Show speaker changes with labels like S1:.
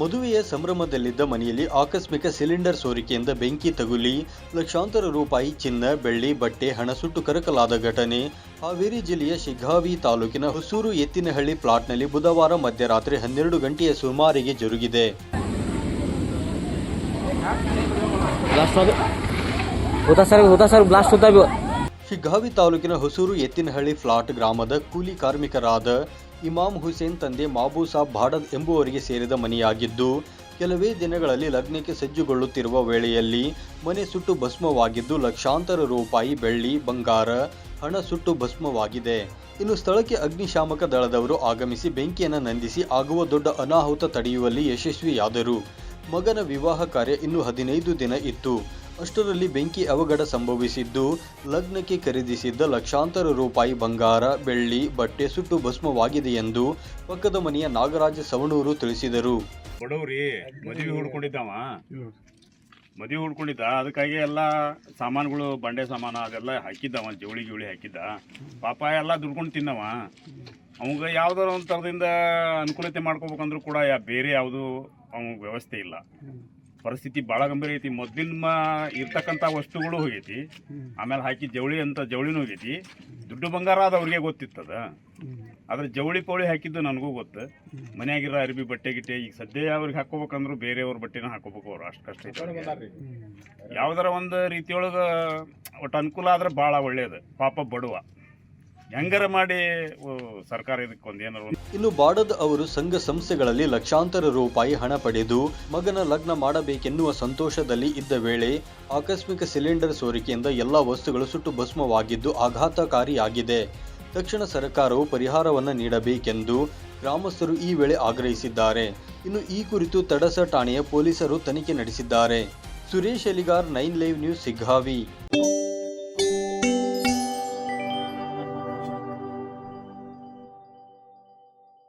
S1: ಮದುವೆಯ ಸಂಭ್ರಮದಲ್ಲಿದ್ದ ಮನೆಯಲ್ಲಿ ಆಕಸ್ಮಿಕ ಸಿಲಿಂಡರ್ ಸೋರಿಕೆಯಿಂದ ಬೆಂಕಿ ತಗುಲಿ ಲಕ್ಷಾಂತರ ರೂಪಾಯಿ ಚಿನ್ನ ಬೆಳ್ಳಿ ಬಟ್ಟೆ ಹಣ ಸುಟ್ಟು ಕರಕಲಾದ ಘಟನೆ. ಹಾವೇರಿ ಜಿಲ್ಲೆಯ ಶಿಗ್ಗಾವಿ ತಾಲೂಕಿನ ಹೊಸೂರು ಎತ್ತಿನಹಳ್ಳಿ ಪ್ಲಾಟ್ನಲ್ಲಿ ಬುಧವಾರ ಮಧ್ಯರಾತ್ರಿ ಹನ್ನೆರಡು ಗಂಟೆಯ ಸುಮಾರಿಗೆ ಜರುಗಿದೆ. ಶಿಗ್ಗಾವಿ ತಾಲೂಕಿನ ಹೊಸೂರು ಎತ್ತಿನಹಳ್ಳಿ ಫ್ಲಾಟ್ ಗ್ರಾಮದ ಕೂಲಿ ಕಾರ್ಮಿಕರಾದ ಇಮಾಮ್ ಹುಸೇನ್ ತಂದೆ ಮಾಬೂಸಾಬ್ ಭಾಡದ್ ಎಂಬುವರಿಗೆ ಸೇರಿದ ಮನೆಯಾಗಿದ್ದು, ಕೆಲವೇ ದಿನಗಳಲ್ಲಿ ಲಗ್ನಕ್ಕೆ ಸಜ್ಜುಗೊಳ್ಳುತ್ತಿರುವ ವೇಳೆಯಲ್ಲಿ ಮನೆ ಸುಟ್ಟು ಭಸ್ಮವಾಗಿದ್ದು, ಲಕ್ಷಾಂತರ ರೂಪಾಯಿ ಬೆಳ್ಳಿ, ಬಂಗಾರ, ಹಣ ಸುಟ್ಟು ಭಸ್ಮವಾಗಿದೆ. ಇನ್ನು ಸ್ಥಳಕ್ಕೆ ಅಗ್ನಿಶಾಮಕ ದಳದವರು ಆಗಮಿಸಿ ಬೆಂಕಿಯನ್ನು ನಂದಿಸಿ ಆಗುವ ದೊಡ್ಡ ಅನಾಹುತ ತಡೆಯುವಲ್ಲಿ ಯಶಸ್ವಿಯಾದರು. ಮಗನ ವಿವಾಹ ಕಾರ್ಯ ಇನ್ನು ಹದಿನೈದು ದಿನ ಇತ್ತು. ಅಷ್ಟರಲ್ಲಿ ಬೆಂಕಿ ಅವಘಡ ಸಂಭವಿಸಿದ್ದು ಲಗ್ನಕ್ಕೆ ಖರೀದಿಸಿದ್ದ ಲಕ್ಷಾಂತರ ರೂಪಾಯಿ ಬಂಗಾರ ಬೆಳ್ಳಿ ಬಟ್ಟೆ ಸುಟ್ಟು ಭಸ್ಮವಾಗಿದೆ ಎಂದು ಪಕ್ಕದ ಮನೆಯ ನಾಗರಾಜ ಸವಣೂರು ತಿಳಿಸಿದರು.
S2: ಬಡವ್ರಿ ಮದುವೆ ಹುಡ್ಕೊಂಡಿದ್ದವ? ಮದುವೆ ಹುಡ್ಕೊಂಡಿದ್ದ? ಅದಕ್ಕಾಗಿ ಎಲ್ಲ ಸಾಮಾನುಗಳು ಬಂಡೆ ಸಾಮಾನು ಅದೆಲ್ಲ ಹಾಕಿದ್ದವ ಜವಳಿ ಗಿವಳಿ ಹಾಕಿದ್ದ. ಪಾಪ ಎಲ್ಲ ದುಡ್ಕೊಂಡು ತಿನ್ನವ. ಅವಾಗ ಯಾವ್ದಾರ ಒಂದು ಥರದಿಂದ ಅನುಕೂಲತೆ ಮಾಡ್ಕೋಬೇಕಂದ್ರೂ ಕೂಡ ಯಾ ಬೇರೆ ಯಾವುದು ಅವ್ನಿಗೆ ವ್ಯವಸ್ಥೆ ಇಲ್ಲ. ಪರಿಸ್ಥಿತಿ ಭಾಳ ಗಂಭೀರ ಐತಿ. ಮೊದಲಿನ ಇರ್ತಕ್ಕಂಥ ವಸ್ತುಗಳು ಹೋಗೈತಿ. ಆಮೇಲೆ ಹಾಕಿ ಜವಳಿ ಅಂತ ಜವಳಿನೂ ಹೋಗೈತಿ. ದುಡ್ಡು ಬಂಗಾರ ಅದು ಅವ್ರಿಗೆ ಗೊತ್ತಿತ್ತದ ಆದ್ರೆ ಜವಳಿ ಪೌಳಿ ಹಾಕಿದ್ದು ನನಗೂ ಗೊತ್ತು. ಮನೆಯಾಗಿರೋ ಅರ್ಬಿ ಬಟ್ಟೆ ಗಿಟ್ಟೆ, ಈಗ ಸದ್ಯ ಅವ್ರಿಗೆ ಹಾಕೋಬೇಕಂದ್ರು ಬೇರೆಯವ್ರ ಬಟ್ಟೆನ ಹಾಕೋಬೇಕು ಅವ್ರು. ಅಷ್ಟು ಕಷ್ಟ. ಯಾವ್ದಾರ ಒಂದು ರೀತಿಯೊಳಗೆ ಒಟ್ಟು ಅನುಕೂಲ ಆದ್ರೆ ಭಾಳ ಒಳ್ಳೇದು. ಪಾಪ ಬಡವ. ಹೆಂಗಾರ ಮಾಡಿ ಸರ್ಕಾರ
S1: ಇನ್ನು ಬಾಡದ್ ಅವರು ಸಂಘ ಸಂಸ್ಥೆಗಳಲ್ಲಿ ಲಕ್ಷಾಂತರ ರೂಪಾಯಿ ಹಣ ಪಡೆದು ಮಗನ ಲಗ್ನ ಮಾಡಬೇಕೆನ್ನುವ ಸಂತೋಷದಲ್ಲಿ ಇದ್ದ ವೇಳೆ ಆಕಸ್ಮಿಕ ಸಿಲಿಂಡರ್ ಸೋರಿಕೆಯಿಂದ ಎಲ್ಲ ವಸ್ತುಗಳು ಸುಟ್ಟು ಭಸ್ಮವಾಗಿದ್ದು ಆಘಾತಕಾರಿಯಾಗಿದೆ. ತಕ್ಷಣ ಸರ್ಕಾರವು ಪರಿಹಾರವನ್ನು ನೀಡಬೇಕೆಂದು ಗ್ರಾಮಸ್ಥರು ಈ ವೇಳೆ ಆಗ್ರಹಿಸಿದ್ದಾರೆ. ಇನ್ನು ಈ ಕುರಿತು ತಡಸ ಠಾಣೆಯ ಪೊಲೀಸರು ತನಿಖೆ ನಡೆಸಿದ್ದಾರೆ. Suresh Eligar, nine live news, Shiggavi.